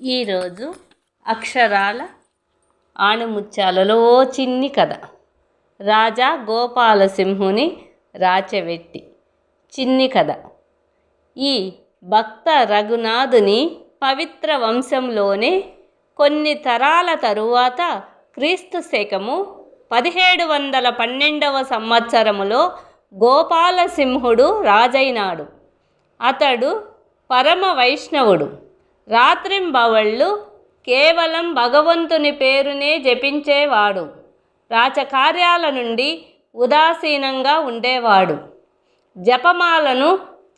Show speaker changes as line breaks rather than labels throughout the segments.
ఈరోజు అక్షరాల ఆణిముత్యాలలో ఓ చిన్ని కథ. రాజా గోపాలసింహుని రాచవెట్టి. చిన్ని కథ. ఈ భక్త రఘునాథుని పవిత్ర వంశంలోనే కొన్ని తరాల తరువాత క్రీస్తు శకము పదిహేడు వందల పన్నెండవ సంవత్సరములో గోపాలసింహుడు రాజైనాడు. అతడు పరమ వైష్ణవుడు. రాత్రింబవళ్ళు కేవలం భగవంతుని పేరునే జపించేవాడు. రాచకార్యాల నుండి ఉదాసీనంగా ఉండేవాడు. జపమాలను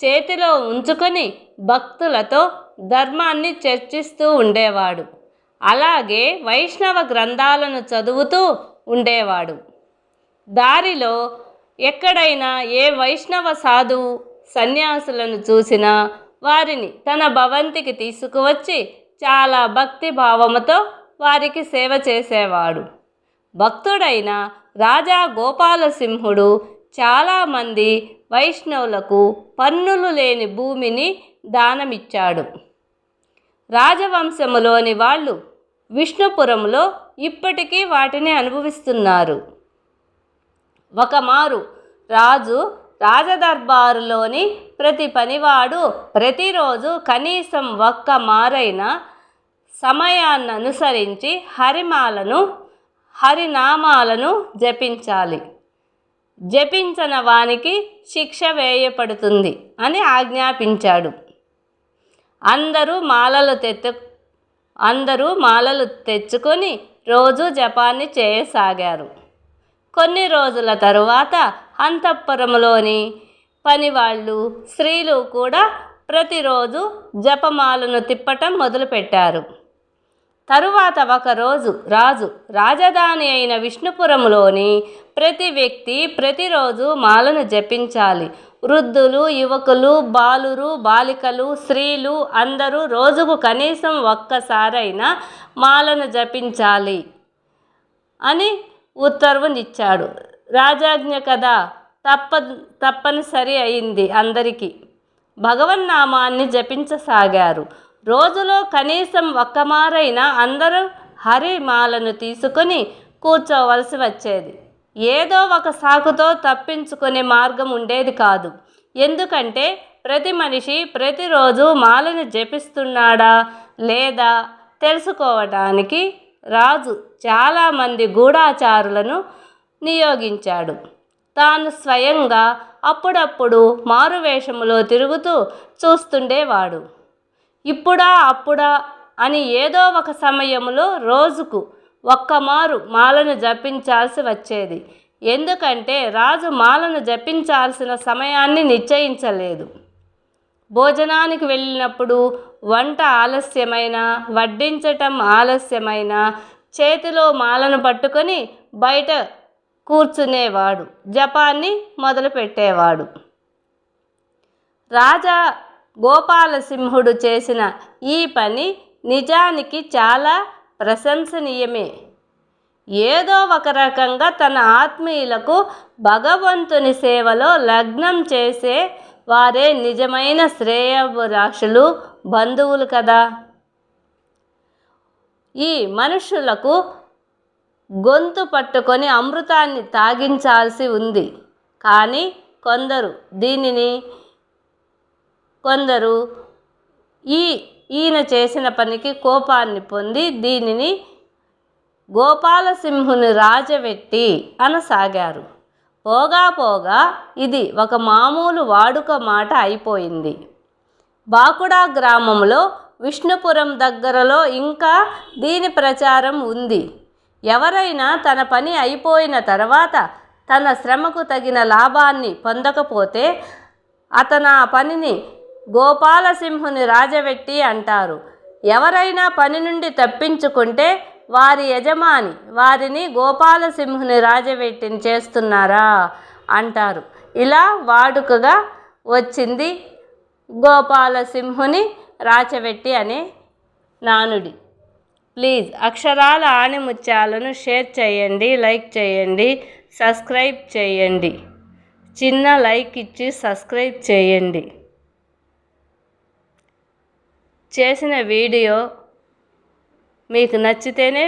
చేతిలో ఉంచుకొని భక్తులతో ధర్మాన్ని చర్చిస్తూ ఉండేవాడు. అలాగే వైష్ణవ గ్రంథాలను చదువుతూ ఉండేవాడు. దారిలో ఎక్కడైనా ఏ వైష్ణవ సాధువు సన్యాసులను చూసినా వారిని తన భవంతికి తీసుకువచ్చి చాలా భక్తి భావముతో వారికి సేవ చేసేవాడు. భక్తుడైన రాజా గోపాలసింహుడు చాలామంది వైష్ణవులకు పన్నులు లేని భూమిని దానమిచ్చాడు. రాజవంశములోని వాళ్ళు విష్ణుపురంలో ఇప్పటికీ వాటిని అనుభవిస్తున్నారు. ఒకమారు రాజు రాజదర్బారులోని ప్రతి పనివాడు ప్రతిరోజు కనీసం ఒక్క మారైన సమయాన్ని అనుసరించి హరిమాలను హరినామాలను జపించాలి. జపించన వానికి శిక్ష వేయపడుతుంది అని ఆజ్ఞాపించాడు. అందరూ మాలలు తెత్తు అందరూ మాలలు తెచ్చుకొని రోజు జపాన్ని చేయసాగారు. కొన్ని రోజుల తరువాత అంతఃపురంలోని పనివాళ్ళు స్త్రీలు కూడా ప్రతిరోజు జపమాలను తిప్పటం మొదలుపెట్టారు. తరువాత ఒకరోజు రాజు రాజధాని అయిన విష్ణుపురంలోని ప్రతి వ్యక్తి ప్రతిరోజు మాలను జపించాలి. వృద్ధులు యువకులు బాలురు బాలికలు స్త్రీలు అందరూ రోజుకు కనీసం ఒక్కసారైనా మాలను జపించాలి అని ఉత్తర్వునిచ్చాడు. రాజాజ్ఞ కదా తప్ప తప్పనిసరి అయింది అందరికీ. భగవన్నామాన్ని జపించసాగారు. రోజులో కనీసం ఒక్కమారైనా అందరూ హరిమాలను తీసుకొని కూర్చోవలసి వచ్చేది. ఏదో ఒక సాకుతో తప్పించుకునే మార్గం ఉండేది కాదు. ఎందుకంటే ప్రతి మనిషి ప్రతిరోజు మాలను జపిస్తున్నాడా లేదా తెలుసుకోవటానికి రాజు చాలామంది గూఢాచారులను నియోగించాడు. తాను స్వయంగా అప్పుడప్పుడు మారువేషములో తిరుగుతూ చూస్తుండేవాడు. ఇప్పుడా అప్పుడా అని ఏదో ఒక సమయంలో రోజుకు ఒక్కమారు మాలను జపించాల్సి వచ్చేది. ఎందుకంటే రాజు మాలను జపించాల్సిన సమయాన్ని నిశ్చయించలేదు. భోజనానికి వెళ్ళినప్పుడు వంట ఆలస్యమైన వడ్డించటం ఆలస్యమైన చేతిలో మాలను పట్టుకొని బయట కూర్చునేవాడు. జపాన్ని మొదలుపెట్టేవాడు. రాజా గోపాలసింహుడు చేసిన ఈ పని నిజానికి చాలా ప్రశంసనీయమే. ఏదో ఒక రకంగా తన ఆత్మీయులకు భగవంతుని సేవలో లగ్నం చేసే వారే నిజమైన శ్రేయభిలాషులు బంధువులు కదా. ఈ మనుషులకు గొంతు పట్టుకొని అమృతాన్ని తాగించాల్సి ఉంది. కానీ కొందరు దీనిని కొందరు ఈ ఈయన చేసిన పనికి కోపాన్ని పొంది దీనిని గోపాలసింహుని రాజవెట్టి అనసాగారు. పోగా పోగా ఇది ఒక మామూలు వాడుక మాట అయిపోయింది. బాకుడా గ్రామంలో విష్ణుపురం దగ్గరలో ఇంకా దీని ప్రచారం ఉంది. ఎవరైనా తన పని అయిపోయిన తర్వాత తన శ్రమకు తగిన లాభాన్ని పొందకపోతే అతను ఆ పనిని గోపాలసింహుని రాజవెట్టి అంటారు. ఎవరైనా పని నుండి తప్పించుకుంటే వారి యజమాని వారిని గోపాలసింహుని రాజవెట్టిని చేస్తున్నారా అంటారు. ఇలా వాడుకగా వచ్చింది గోపాలసింహుని రాచవెట్టి అనే నానుడి. ప్లీజ్ అక్షరాల ఆణిముత్యాలను షేర్ చేయండి లైక్ చేయండి సబ్స్క్రైబ్ చేయండి. చిన్న లైక్ ఇచ్చి సబ్స్క్రైబ్ చేయండి. చేసిన వీడియో మీకు నచ్చితేనే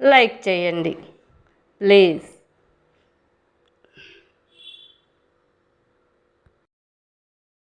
లైక్ చేయండి. ప్లీజ్.